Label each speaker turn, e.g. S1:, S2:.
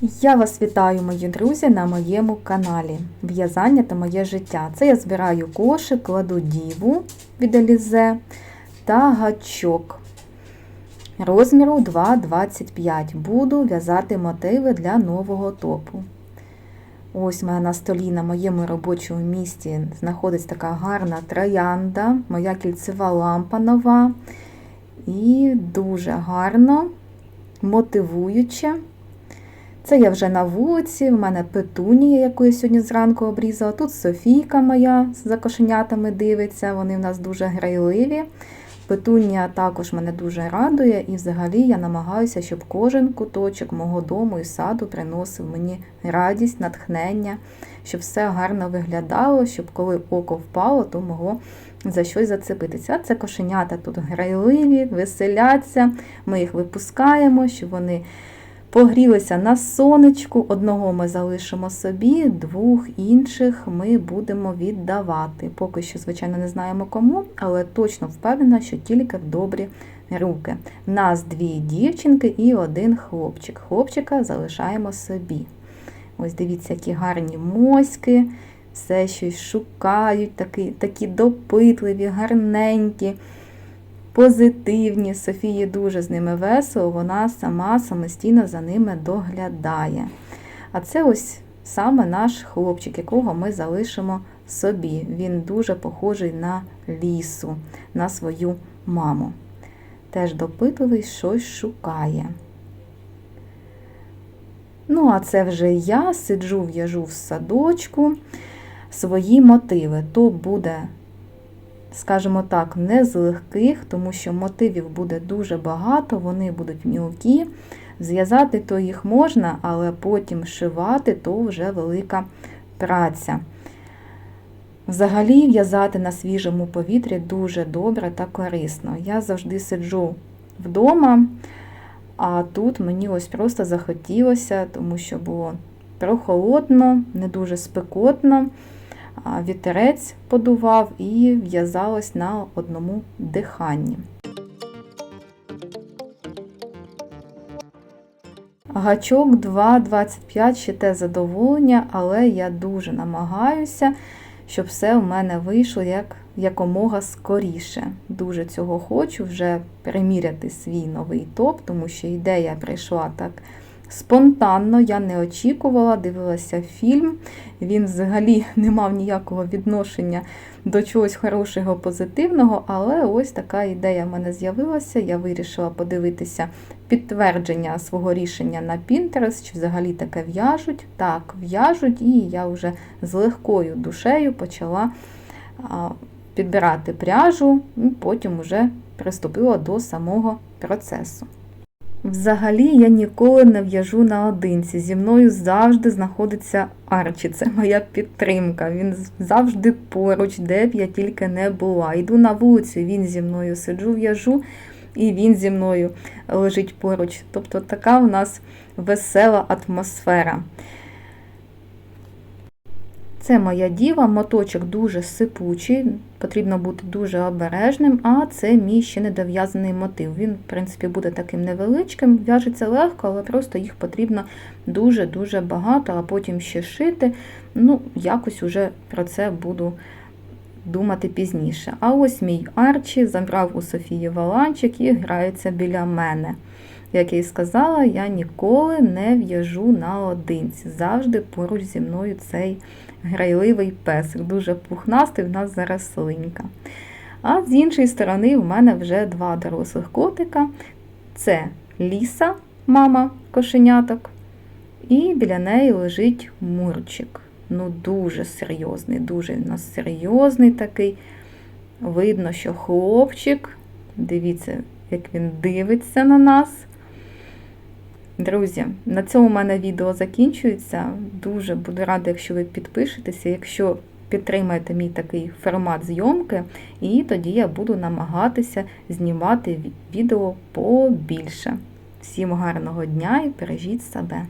S1: Я вас вітаю, мої друзі, на моєму каналі В'язання та моє життя. Це я збираю кошик, кладу діву від Елізе та гачок розміру 2,25. Буду в'язати мотиви для нового топу. Ось у мене на столі на моєму робочому місці знаходиться така гарна троянда, моя кільцева лампа нова. І дуже гарно, мотивуюче. Це я вже на вулиці, в мене петунія, яку я сьогодні зранку обрізала. Тут Софійка моя за кошенятами дивиться, вони в нас дуже грайливі. Петунія також мене дуже радує, і взагалі я намагаюся, щоб кожен куточок мого дому і саду приносив мені радість, натхнення, щоб все гарно виглядало, щоб коли око впало, то могло за щось зацепитися. Це кошенята тут грайливі, веселяться, ми їх випускаємо, щоб вони. Погрілися на сонечку, одного ми залишимо собі, двох інших ми будемо віддавати. Поки що, звичайно, не знаємо кому, але точно впевнена, що тільки в добрі руки. Нас дві дівчинки і один хлопчик. Хлопчика залишаємо собі. Ось дивіться, які гарні моськи, все щось шукають, такі, такі допитливі, гарненькі позитивні. Софії дуже з ними весело, вона сама самостійно за ними доглядає. А це ось саме наш хлопчик, якого ми залишимо собі. Він дуже похожий на лісу, на свою маму. Теж допитливий, щось шукає. Ну, а це вже я сиджу, в'яжу в садочку свої мотиви. То буде скажімо так, не з легких, тому що мотивів буде дуже багато, вони будуть мілкі. Зв'язати то їх можна, але потім шивати то вже велика праця. Взагалі, в'язати на свіжому повітрі дуже добре та корисно. Я завжди сиджу вдома, а тут мені ось просто захотілося, тому що було прохолодно, не дуже спекотно вітерець подував і в'язалось на одному диханні. Гачок 2,25 ще те задоволення, але я дуже намагаюся, щоб все в мене вийшло як якомога скоріше. Дуже цього хочу вже приміряти свій новий топ, тому що ідея прийшла так Спонтанно, я не очікувала, дивилася фільм. Він взагалі не мав ніякого відношення до чогось хорошого, позитивного, але ось така ідея в мене з'явилася. Я вирішила подивитися підтвердження свого рішення на Pinterest, чи взагалі таке в'яжуть. Так, в'яжуть, і я вже з легкою душею почала підбирати пряжу, і потім вже приступила до самого процесу. Взагалі я ніколи не в'яжу наодинці. Зі мною завжди знаходиться Арчі. Це моя підтримка. Він завжди поруч, де б я тільки не була. Йду на вулицю, він зі мною сиджу, в'яжу, і він зі мною лежить поруч. Тобто така у нас весела атмосфера. Це моя діва, моточок дуже сипучий, потрібно бути дуже обережним, а це мій ще недов'язаний мотив. Він, в принципі, буде таким невеличким, в'яжеться легко, але просто їх потрібно дуже-дуже багато, а потім ще шити. Ну, якось уже про це буду думати пізніше. А ось мій Арчі забрав у Софії валанчик і грається біля мене. Як я і сказала, я ніколи не в'яжу наодинці. Завжди поруч зі мною цей грайливий песик. Дуже пухнастий, в нас зараз слинька. А з іншої сторони, в мене вже два дорослих котика. Це ліса, мама кошеняток, і біля неї лежить мурчик. Ну, дуже серйозний, дуже в нас серйозний такий. Видно, що хлопчик, дивіться, як він дивиться на нас. Друзі, на цьому в мене відео закінчується. Дуже буду рада, якщо ви підпишетеся, якщо підтримаєте мій такий формат зйомки, і тоді я буду намагатися знімати відео побільше. Всім гарного дня і бережіть себе!